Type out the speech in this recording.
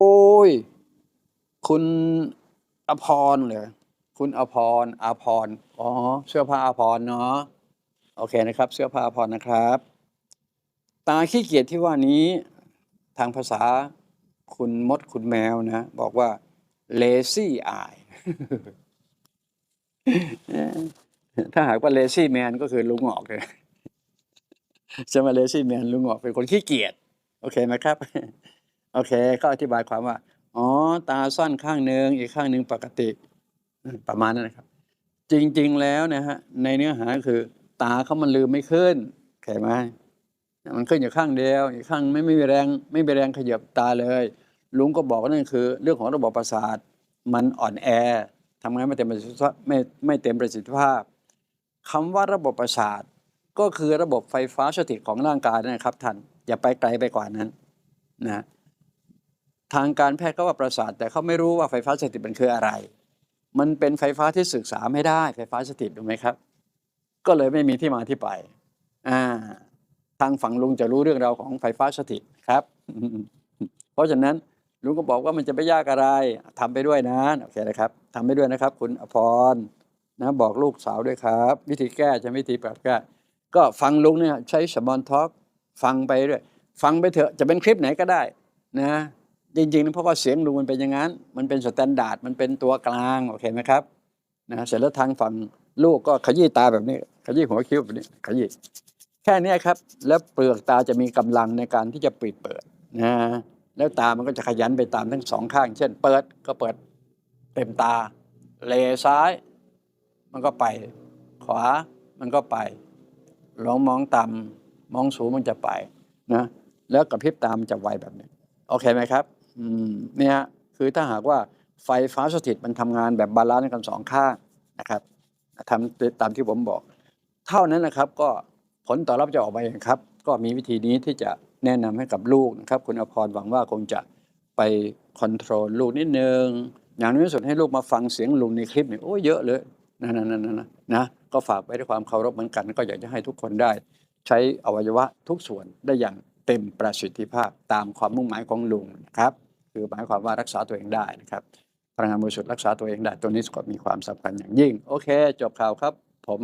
โอ้ย คุณอภรเหรอคุณอภรอภรอ๋อ เสื้อผ้าอภรเนาะ โอเคนะครับ เสื้อผ้าอภรนะครับ ตาขี้เกียจที่ว่านี้ ทางภาษาคุณมดคุณแมวนะ บอกว่า lazy eye ถ้าหากว่า lazy man ก็คือลุงหงอกเลยใช่ไหม lazy man ลุงหงอกเป็นคนขี้เกียจ โอเคไหมครับ โอเค ก็อธิบายความว่า อ๋อ ตาสั้นข้างหนึ่งอีกข้างหนึ่งปกติ ประมาณนั้นนะครับ จริง ๆ แล้วนะฮะ ในเนื้อหาคือ ตาเขามันลืมไม่ขึ้นเข้าใจไหมมันขึ้นอยู่ข้างเดียว อีกข้างไม่ไม่มีแรงไม่มีแรงขยับตาเลย ลุงก็บอกว่านั่นคือ เรื่องของระบบประสาท มันอ่อนแอทำงานไม่เต็มประสิทธิภาพไม่ไม่เต็มประสิทธิภาพคำว่าระบบประสาทก็คือระบบไฟฟ้าสถิตของร่างกายนะครับท่านอย่าไปไกลไปกว่านั้นนะ ทางการแพทย์ก็ว่าประสาท แต่เขาไม่รู้ว่าไฟฟ้าสถิตมันคืออะไร มันเป็นไฟฟ้าที่ศึกษาไม่ได้ไฟฟ้าสถิตถูกไหมครับ ก็เลยไม่มีที่มาที่ไปอ่าทางฝั่งลุงจะรู้เรื่องราวของไฟฟ้าสถิตครับ เพราะฉะนั้นลุงก็บอกว่ามันจะไม่ยากอะไรทำไปด้วยนะโอเคนะครับทำไปด้วยนะครับ คุณอภรนะบอกลูกสาวด้วยครับ วิธีแก้จะวิธีปรับแก้ก็ฟังลุงเนี่ยใช้สมอนท็อกฟังไปเรื่อยฟังไปเถอะจะเป็นคลิปไหนก็ได้นะ จริงๆนะเพราะว่าเสียงลุงมันเป็นอย่างนั้น มันเป็นสแตนดาร์ดมันเป็นตัวกลางโอเคไหมครับนะเสร็จแล้วทางฝั่งลูกก็ขยี้ตาแบบนี้ขยี้หัวคิ้วแบบนี้ขยี้แค่นี้ครับ แล้วเปลือกตาจะมีกำลังในการที่จะปิดเปิดนะแล้วตามันก็จะขยันไปตามทั้งสองข้าง เช่น เปิดก็เปิดเต็มตาเลซ้าย มันก็ไป ขวามันก็ไปลองมองต่ำมองสูงมันจะไปนะแล้วกระพริบตามันจะไวแบบนี้ โอเคไหมครับ เนี่ยคือถ้าหากว่าไฟฟ้าสถิตมันทำงานแบบบาลานซ์กันสองข้างนะครับทำตามที่ผมบอก เท่านั้นนะครับก็ผลตอบรับจะออกมาเองครับ ก็มีวิธีนี้ที่จะแนะนำให้กับลูกนะครับ คุณอภรหวังว่าคงจะไปคอนโทรลลูกนิดนึงอย่างน้อยที่สุดให้ลูกมาฟังเสียงลุงในคลิปเนี่ยโอ้เยอะเลยนะนะนะนะนะก็ฝากไว้ด้วยความเคารพเหมือนกัน ก็อยากจะให้ทุกคนได้ ใช้อวัยวะทุกส่วนได้อย่างเต็มประสิทธิภาพตามความมุ่งหมายของลุงนะครับ คือหมายความว่ารักษาตัวเองได้นะครับพลังงานบริสุทธิ์รักษาตัวเองได้ตัวนี้ก็มีความสำคัญอย่างยิ่ง โอเค จบข่าวครับ ผม